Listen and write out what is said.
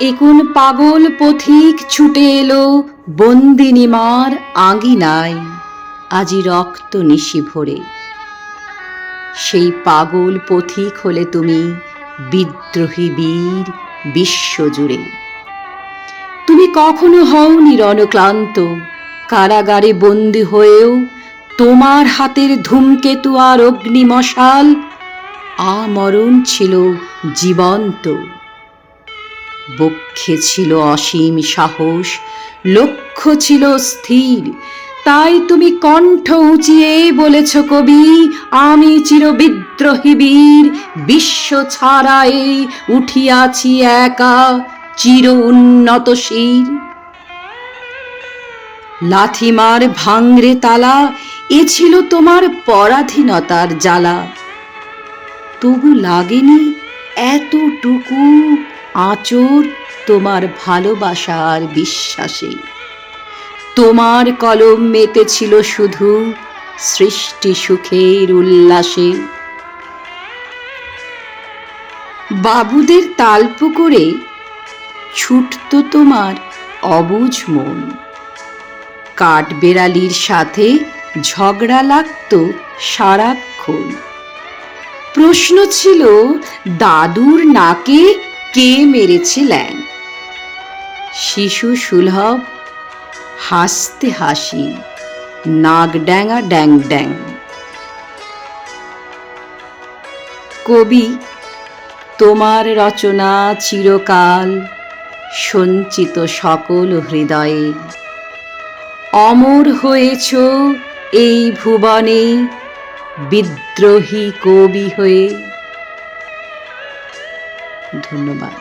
এ কোন পাগল পথিক ছুটে এলো, বন্দিনীমার আঙিনায়। আজি রক্ত নিশি ভরে। সেই পাগল পথিক হলে তুমি বিদ্রোহী বীর বিশ্বজুড়ে। তুমি কখনো হওনি রণক্লান্ত, কারাগারে বন্দি হয়েও তোমার হাতের ধূমকেতু আর অগ্নিমশাল আমরণ ছিল জীবন্ত। বক্ষে ছিল অসীম সাহস, লক্ষ্য ছিল স্থির। তাই তুমি কণ্ঠ উঁচিয়ে বলেছ, কবি, আমি চির বিদ্রোহী বীর। বিশ্ব ছাড়াই উঠিয়াছি একা, চির উন্নত শির। লাথিমার ভাঙরে তালা, এ ছিল তোমার পরাধীনতার জ্বালা। তবু লাগেনি এতটুকু আঁচড় তোমার ভালোবাসার বিশ্বাসে। তোমার কলম মেতেছিল শুধু সৃষ্টি সুখের উল্লাসে। বাবুদের তালপুকুরে ছুটত তোমার অবুঝ মন। কাঠবেড়ালির সাথে ঝগড়া লাগত সারাক্ষণ। প্রশ্ন ছিল, দাদুর নাকে কে মেরেছিলেন? শিশু সুলভ, হাসতে হাসি, নাক ড্যাঙা ড্যাং ড্যাং। কবি, তোমার রচনা চিরকাল সঞ্চিত সকল হৃদয়ে। অমর হয়েছ এই ভুবনে, বিদ্রোহী কবি হয়ে। ধন্যবাদ